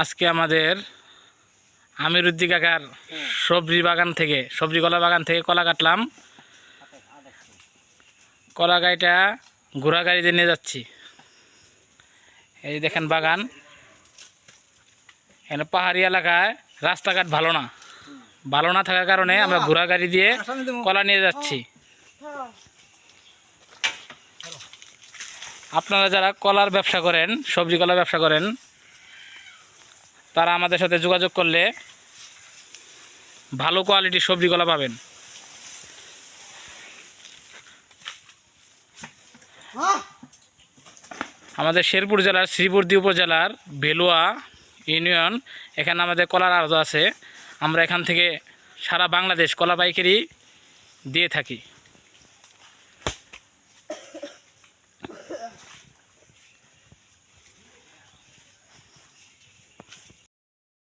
আজকে আমাদের আমিরুদ্দি কাকার সবজি বাগান থেকে সবজি কলা বাগান থেকে কলা কাটলাম। কলা গাড়িটা ঘোড়া গাড়িতে নিয়ে যাচ্ছি। এই দেখেন বাগান। এখানে পাহাড়ি এলাকায় রাস্তাঘাট ভালো না। ভালো না থাকার কারণে আমরা ঘোড়া গাড়ি দিয়ে কলা নিয়ে যাচ্ছি। আপনারা যারা কলার ব্যবসা করেন, সবজি কলার ব্যবসা করেন, তারা আমাদের সাথে যোগাযোগ করলে ভালো কোয়ালিটির সবজি কলা পাবেন। আমাদের শেরপুর জেলার শ্রীপুরদি উপজেলার বেলুয়া ইউনিয়ন, এখানে আমাদের কলার আড়ত আছে। আমরা এখান থেকে সারা বাংলাদেশ কলা পাইকারি দিয়ে থাকি।